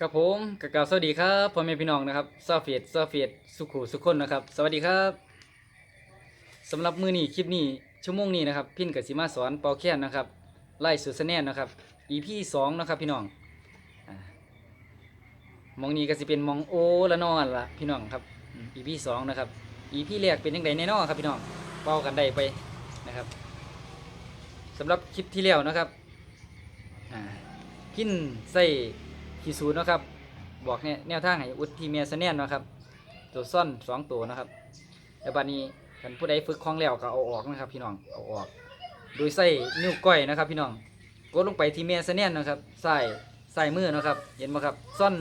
ครับผมกะกาวสวัสดีครับพ่อแม่พี่น้องนะครับซาเฟียดซาเฟียดสุขุสุขคนนะครับ สวัสดีครับสำหรับมือนี้คลิปนี้ชั่วโมงนี้นะครับ พินกับสิมาสอนเป่าแค้นนะครับไล่สุดสแนนนะครับ EP สองนะครับพี่น้องอมองนี้ก็สิเป็นมองโอละนอนละพี่น้องครับอืม EP สองนะครับ EP แรกเป็นยังไงแน่นอนครับพี่น้องเป่ากันได้ไปนะครับสำหรับคลิปที่แล้วนะครับพินใส่ ขีศูนย์นะครับ บอกเนี่ยแนวทางให้อุดทีเมียสแนนนะครับ ตัวซ่อนสองตัวนะครับแต่บัดนี้ท่านผู้ใดฝึกคล่องแล้วก็เอาออกนะครับ พี่น้องเอาออก โดยใส่นิ้วก้อยนะครับ พี่น้องกดลงไปที่เมียสแนนนะครับใส่ใส่มือนะครับ เห็นไหมครับซ่อน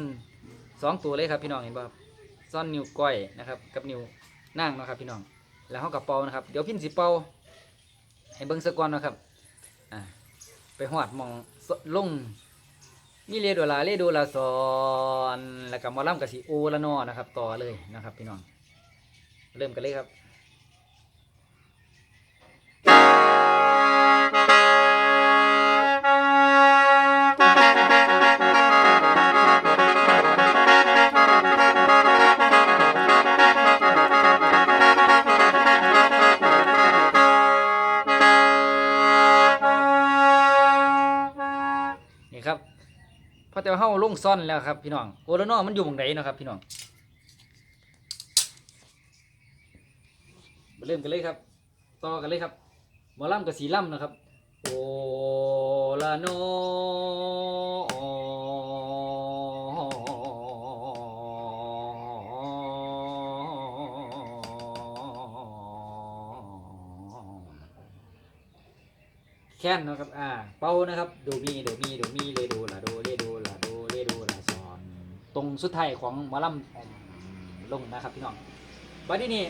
สองตัวเลยครับพี่น้องเห็นป่ะครับซ่อนนิ้วก้อยนะครับ กับนิ้วนั่งนะครับ พี่น้อง แล้วเขากับเป่านะครับเดี๋ยวพินสิเป่าให้เบิ้งสะก่อนนะครับอ่าไปหอดมองลง มีเรโดลาเรโดลาซอนแล้วก็มอลำกับสีโอละนอนะครับ ต่อเลยนะครับ พี่น้อง เริ่มกันเลยครับ พอแต่ว่าเฮาลงซ่อนแล้วครับพี่น้องโอละนอมันอยู่ตรงไหนนาะครับพี่น้องมาเริ่มกันเลยครับต่อกันเลยครับหมอล่ำกับสีล่ำนะครับ โอละนอแค้นนะครับ อ่า เป่านะครับโดมีโดมีโดมีเลโดลาโดเลโดลา ตรงสุดท้ายของหมอลำลงนะครับพี่น้องบัดนี้นี่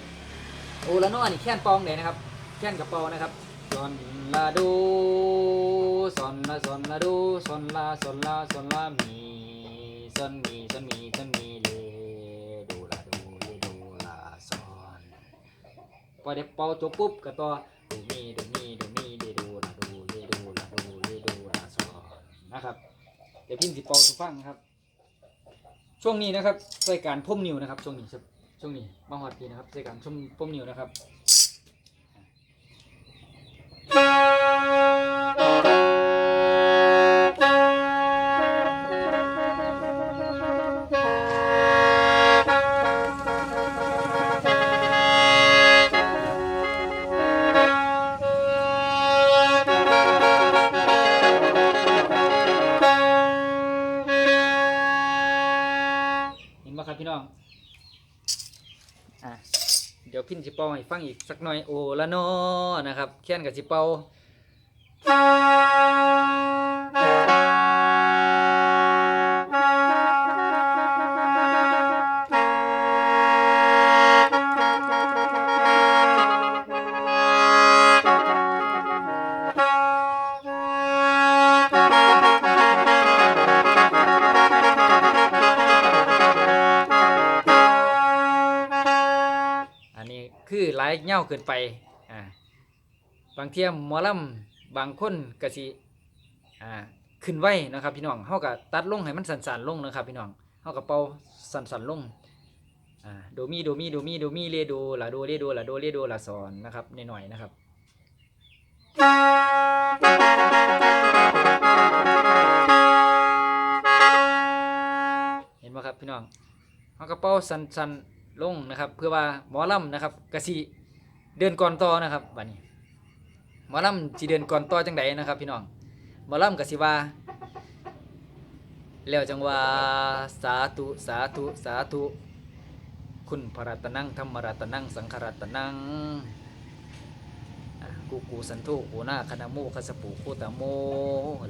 โอละนอนี่แค้นปองเลยนะครับแค้นกับเปานะครับซอนลาดูซอนลาซอนลาดูซอนลาซอนลาซอนลามีซอนมีซอนมีซอนมีเลดูลาดูเลดูลาซอนพอเด็กเป่าจบปุ๊บก็ต่อดูมีดูมีดูมีเลดูลาดูเลดูลาดูเลดูลาซอนนะครับเดี๋ยวพิมพ์สิเป่าสุฟังครับ ช่วงนี้นะครับใส่การพ่มนิ้วนะครับช่วงนี้ช่วงนี้มาหอดพีนะครับใส่การชมพ่มนิ้วนะครับ พินสิเป่าให้ฟังอีกสักหน่อยโอละนอนะครับแค้นกับสิเป่า เหย้าเกินไปอ่าบางเทียหมอลำบางคนก็สิอ่าขึ้นไว้นะครับพี่น้องเฮาก็ตัดลงให้มันสั่นๆลงนะครับพี่น้องเฮาก็เป่าสั่นๆลงอ่าโดมีโดมีโดมีโดมีเรโดลาโดเรโดลาโดเรโดลาซอนนะครับหน่อยๆนะครับเห็นไหมครับพี่น้องเขากระเป๋าสันสันๆลงนะครับ เพื่อว่าหมอลำนะครับกะสิ เดินก่อนต่อนะครับบัดนี้หมอลำจีเดินก่อนต่อจังใดนะครับ พี่น้องหมอลำกสิว่าแล้วจังว่าสาธุสาธุสาธุคุณพระรัตนังธรรมรัตนังสังขรัตนังกูกูสันทโกนาคณโมคสปูโคตโม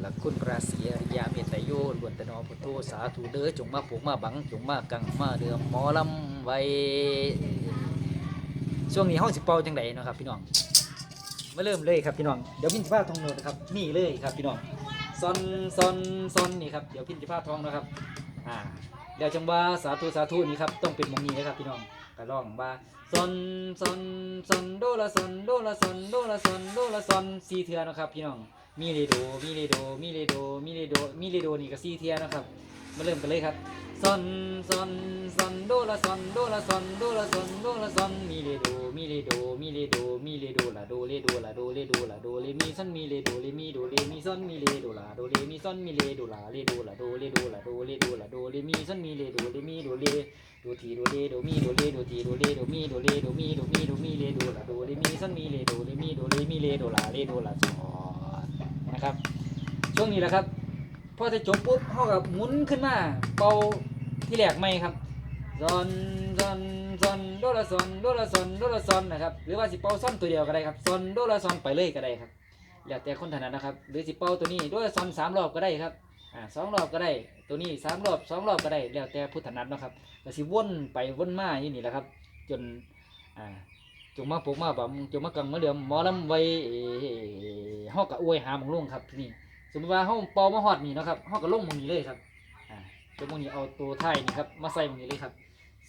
หลักคุณระศรีอริยเมตโยลวนตนอพุทโธสาธุเด้อจงมาปลูกมาบังจงมากังมาเดือมหมอลำไว้ ช่วงนี้ห้องสิเป่าจังไดเนาะครับพี่น้องมาเริ่มเลยครับพี่น้องเดี๋ยวพินจิพาทองโนดนะครับนี่เลยครับพี่น้องซอนซอนซอนนี่ครับเดี๋ยวพินจิพาทองนะครับอ่าเดี๋ยวจังว่าสาธุสาธุนี่ครับต้องเป็นมงนี้นะครับพี่น้องกระร้องว่าซอนซอนซอนโดละซอนโดละซอนโดละซอนโดละซอนสี่เทือนะครับพี่น้องมีเรโดมีเรโดมีเรโดมีเรโดมีเรโดนี่ก็สี่เทือนะครับ มาเริ่มกันเลยครับซอนซอนซอนโดละซอนโดละซอนโดละซอนโดละซอนมีเลโดมีเลโดมีเลโดมีเลโดละโดเลโดละโดเลโดละโดเลมีซอนมีเลโดเลมีโดเลมีซอนมีเลโดละโดเลมีซอนมีเลโดละเลโดละโดเลโดละโดเลโดละโดเลมีซอนมีเลโดเลมีโดเลโดทีโดเลโดมีโดเลโดทีโดเลโดมีโดเลโดมีโดมีโดมีเลโดละโดเลมีซอนมีเลโดเลมีโดเลมีเลโดละเลโดละซอนนะครับ ช่วงนี้แหละครับ พอจะจบปุ๊บเขากับหมุนขึ้นมา เป่าที่แหลกไม่ครับซอนซอนซอนโดละซอนโดละซอนโดละซอนนะครับ หรือว่าสิเป่าซ่อนตัวเดียวก็ได้ครับซอนโดละซอนไปเลยก็ได้ครับแล้วแต่คนถนัดนะครับ หรือสิเป่าตัวนี้โดละซอนสามรอบก็ได้ครับอ่าสองรอบก็ได้ ตัวนี้สามรอบสองรอบก็ได้ แล้วแต่ผู้ถนัดนะครับก็สิวนไปวนมาอยู่นี่แหละครับ จนอ่าจงมาปลูกมาบ่จงมากังมาเหลือมหมอลำไว้เอ่อเฮากะอวยหามงลงครับที่นี่ สมมติว่าเฮาเป่ามาฮอดนี่เนาะครับเฮาก็ลงหมองนี้เลยครับอ่าตัวหมองนี้เอาตัวท้ายนี่ครับมาใส่หมองนี้เลยครับ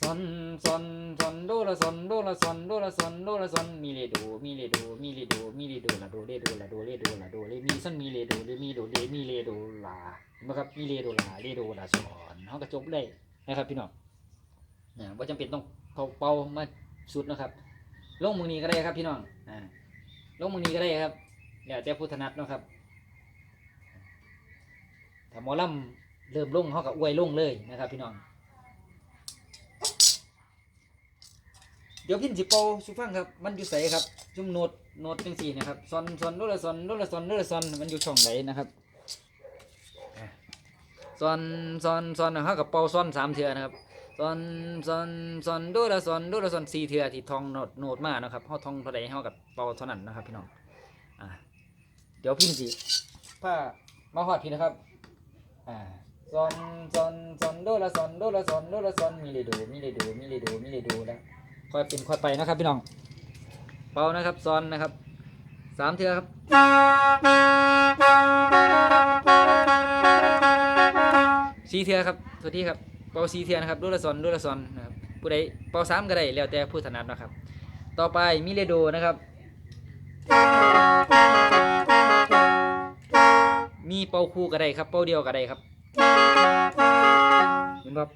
ซอนซอนซอนโดละซอนโดละซอนโดละซอนโดละซอนมีเลโดมีเลโดมีเลโดมีเลโดละโดเลโดละโดเลโดละโดเลมีซอนมีเลโดเลมีโดเลมีเลโดลาเห็นไหมครับมีเลโดลาเลโดละซอนเฮาก็จบได้นะครับพี่น้องนะบ่จำเป็นต้องเป่าเป่ามาสุดนะครับลงหมองนี้ก็ได้ครับพี่น้องอ่าลงหมองนี้ก็ได้ครับแล้วแต่ผู้ถนัดเนาะครับ ถ้าหมอลำเริ่มลงเขากับอวยลงเลยนะครับ พี่น้องเดี๋ยวพินสิเปสุฟังครับ มันอยู่ใสครับจุ่มโนดโนดจังสี่นะครับซอนซอนโดละซอนโดละซอนโดละซอนมันอยู่ช่องไหนนะครับซอนซอนซอนเขากับเปาซอนสามเทือนะครับซอนซอนซอนโดละซอนโดละซอนสี่เทือที่ทองโนดโนดมานะครับเขาทองเท่าใดเขากับเปาเท่านั้นนะครับ พี่น้องอะเดี๋ยวพินสิผ้ามาหอดพี่นะครับ อ่าซอนซอนซอนโดละซอนโดละซอนโดละซอนมีเลโดมีเลโดมีเลโดมีเลโดแล้วค่อยเป็นค่อยไปนะครับพี่น้องเป่านะครับซอนนะครับสามเทือครับสี่เทือครับตัวที่ครับเป่าสี่เทือนะครับโดละซอนโดละซอนนะครับผู้ใดเป่าสามก็ได้แล้วแต่ผู้ถนัดนะครับ ต่อไปมีเลโดนะครับ มีเป่าคู่ก็ได้ครับเป่าเดียวก็ได้ครับเห็นครับ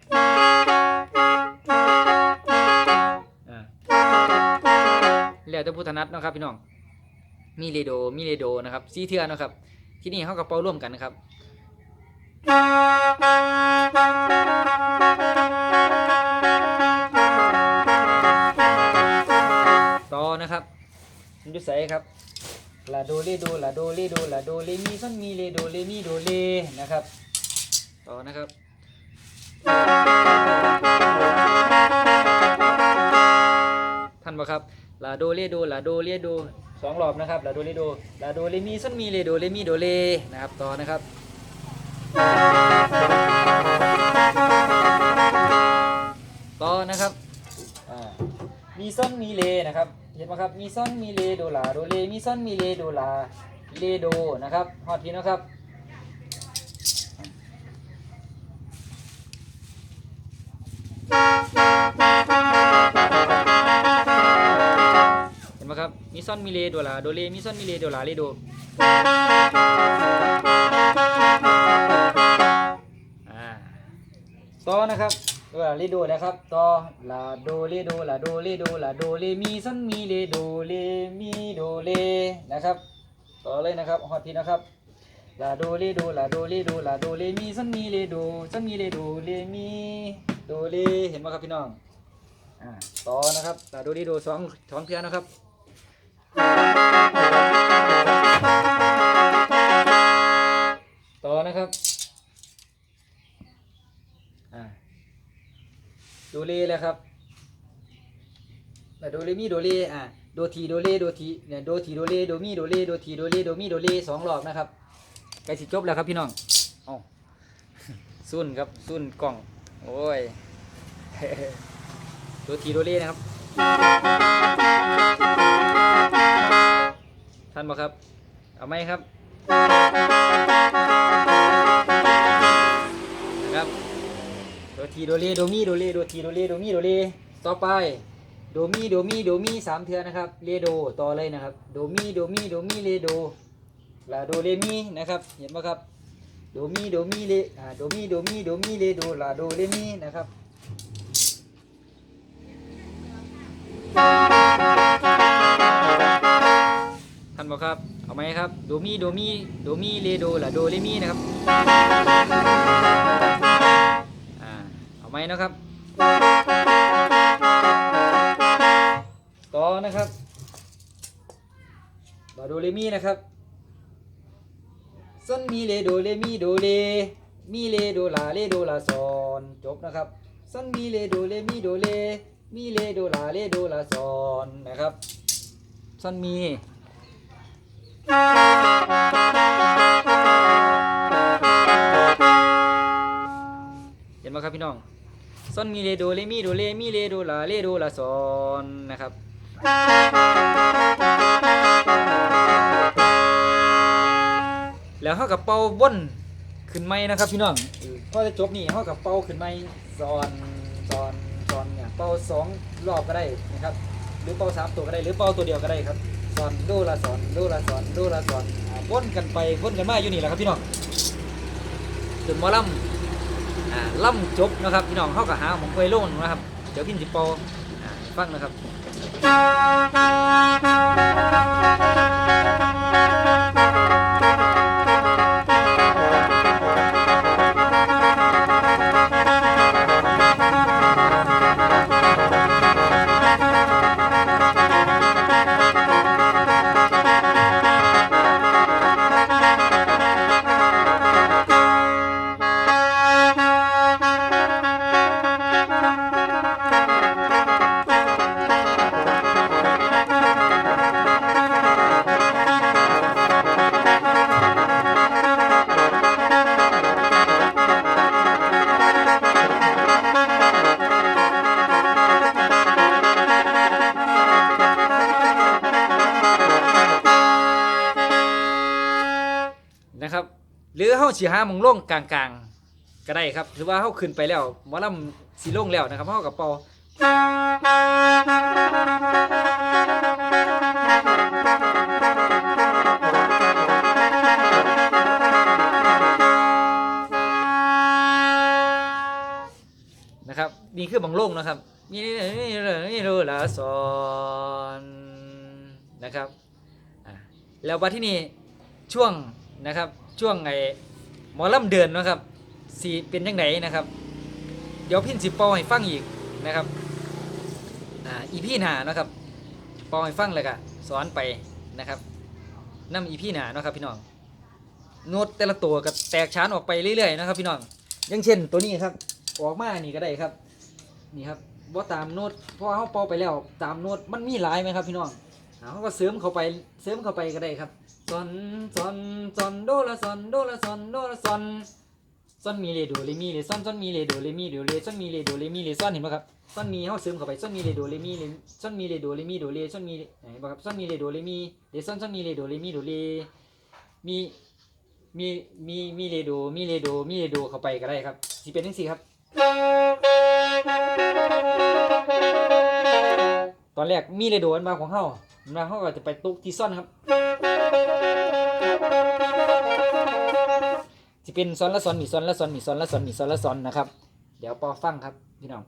อ่าแล้วแต่ผู้ถนัดนะครับพี่น้อง มีเรโดมีเรโดนะครับซีเทือนะครับ ที่นี่เขากับเป่าร่วมกันนะครับต่อนะครับมันจะใสครับ ลาโดเลโดลาโดเลโดลาโดเลมีซอนมีเลโดเลมีโดเลนะครับ ต่อนะครับ ท่านบอกครับลาโดเลโดลาโดเลโดสองรอบนะครับลาโดเลโดลาโดเลมีซอนมีเลโดเลมีโดเลนะครับต่อนะครับต่อนะครับอ่ามีซ่อนมีเลนะครับ เห็นไหมครับมีซ่อนมีเลโดลาโดเลมีซ่อนมีเลโดลาเลโดนะครับฮอดทีนะครับเห็นไหมครับมีซ่อนมีเลโดลาโดเลมีซ่อนมีเลโดลาเลโดอ่าต่อนะครับ เออเลโดนะครับต่อลาโดเลโดลาโดเลโดลาโดเลมีซันมีเลโดเลมีโดเลนะครับต่อเลยนะครับฮอตทีนะครับลาโดเลโดลาโดเลโดลาโดเลมีซันมีเลโดซันมีเลโดเลมีโดเลเห็นไหมครับพี่น้องอ่าต่อนะครับลาโดเลโดสองสองเทือนะครับ โดเลแล้วครับโดเลมีโดเลอ่าโดทีโดเลโดทีเนี่ยโดทีโดเลโดมีโดเลโดทีโดเลโดมีโดเลสองรอบนะครับใกล้สิจบแล้วครับพี่น้องอ๋อซุ่นครับซุ่นกล่อง โอ้ยโดทีโดเลนะครับท่านบอกครับ เอาไหมครับ ดทีโดเลโดมีโดเลโดทีโดเลโดมีโดเลต่อไปโดมีโดมีโดมีสามเทือนะครับเลโดต่อเลยนะครับโดมีโดมีโดมีเลโดลาโดเลมีนะครับเห็นไหมครับโดมีโดมีเลอ่าโดมีโดมีโดมีเลโดลาโดเรมีนะครับทันบอกครับเอาไหมครับโดมีโดมีโดมีเลโดลาโดเรมีนะครับ ไหมนะครับต่อนะครับลาโดเรมีนะครับซนมีเลโดเลมีโดเลมีเลโดลาเลโดลาซอนจบนะครับซนมีเลโดเลมีโดเลมีเลโดลาเลโดลาซอนนะครับซอนมีเห็นไหมครับพี่น้อง ซอนมีเลโดเลมีโดเลมีเลโดลาเลโดลาซอนนะครับแล้วเขากับเป่าวนขึ้นไม้นะครับพี่น้องเออพอจะจบนี่เขากับเป่าขึ้นไม้ซอนซอนซอนเนี่ยเป่าสองรอบก็ได้นะครับหรือเป่าสามตัวก็ได้หรือเป่าตัวเดียวก็ได้ครับซอนโดละซอนโดละซอนโดละซอนอ่าวนกันไปวนกันมาอยู่นี่แหละครับพี่น้องจนมอลำอ่ ล่ำจบนะครับพี่น้องเขากับหาของไฟโล่นนะครับ เดี๋ยวพี่สิปอฟังนะครับนะครับ สิหาหมองลงกลางๆ ก็ได้ครับหรือว่าเฮาขึ้นไปแล้วหมอลำสิลงแล้วนะครับเฮากับเป่านะครับนี่คือหมองลงนะครับนี่นี่นี่รู้ละสอนนะครับอะแล้วบัดที่นี่ช่วงนะครับช่วงไอ มอลำเดือนนะครับสีเป็นยังไงนะครับ เดี๋ยวพินสิปอให้ฟังอีกนะครับอ่าอีพี่หนานะครับปอให้ฟังเลยก็สอนไปนะครับนำอีพี่หนานะครับพี่น้องโน้ตแต่ละตัวก็แตกชานออกไปเรื่อยๆนะครับ พี่น้องอย่างเช่นตัวนี้ครับออกมานี่ก็ได้ครับนี่ครับว่าตามโน้ตเพราะว่าเขาป่าไปแล้ว ตามโน้ตมันมีหลายไหมครับ พี่น้องเขาก็เสริมเข้าไปเสริมเข้าไปก็ได้ครับ ซอนซอนซอนโดละซอนโดละซอนโดละซอนซอนมีเลโดเลมีเลซอนซอนมีเลโดเลมีโดเลซอนมีเลโดเลมีเลซอนเห็นไหมครับซอนมีเฮาซึมเข้าไปซอนมีเลโดเลมีเลซอนมีเลโดเลมีโดเลซอนมีเห็นไหมครับซอนมีเลโดเลมีเลซอนซอนมีเลโดเลมีโดเลมีมีมีมีเลโดมีเลโดมีเลโดเข้าไปก็ได้ครับสิเป็นจังซี่ครับ ตอนแรกมีเลโดอันมาของเฮาอันมาเฮาก็จะไปตุกที่ซ่อนครับ จะเป็นซ้อนละซ้อนมีซ้อนละซ้อนมีซ้อนละซ้อนมีซ้อนละซ้อนนะครับ เดี๋ยวปอฟังครับพี่น้อง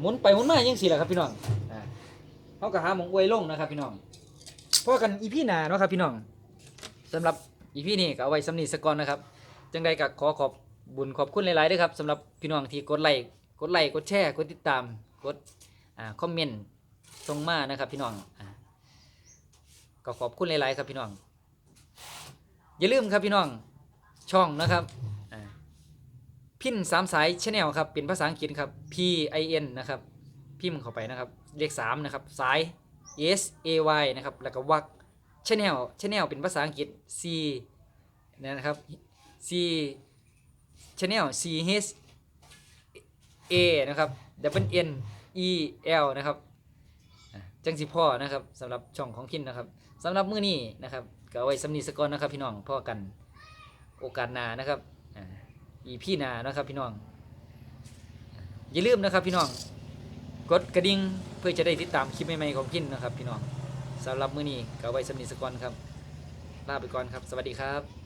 หมุนไปหมุนมายังสี่แหละครับพี่น้องอ่าเขาก็หาหมองอวยลงนะครับพี่น้อง พอกันอีพี่หนาเนาะครับพี่น้องสำหรับอีพี่นี่ก็เอาไว้สำนีสกอนนะครับ จังใดก็ขอขอบบุญขอบคุณหลายๆด้วยครับสำหรับพี่น้องที่กดไลค์กดไลค์กดแชร์กดติดตามกดอ่าคอมเมนต์ส่งมานะครับพี่น้องอ่าก็ขอบคุณหลายๆครับพี่น้อง อย่าลืมครับพี่น้องช่องนะครับพินสามสายชแนลครับเป็นภาษาอังกฤษครับ P I N นะครับพิมพ์เข้าไปนะครับเลขสามนะครับสาย S A Y นะครับ แล้วก็วักชแนลชแนลเป็นภาษาอังกฤษ C นะครับ C Channel C H A นะครับ W N E L นะครับจังสิพ่อนะครับสำหรับช่องของพินนะครับสำหรับมื้อนี้นะครับก็เอาไว้สำนีสกอนนะครับ พี่น้องพ่อกันโอกาสหนานะครับอีพี่น้านะครับพี่น้องอย่าลืมนะครับพี่น้อง กดกระดิ่งเพื่อจะได้ติดตามคลิปใหม่ๆของพินนะครับ พี่น้องสำหรับมื้อนี้ก็ไว้สำนีสก่อนครับลาไปก่อนครับ สวัสดีครับ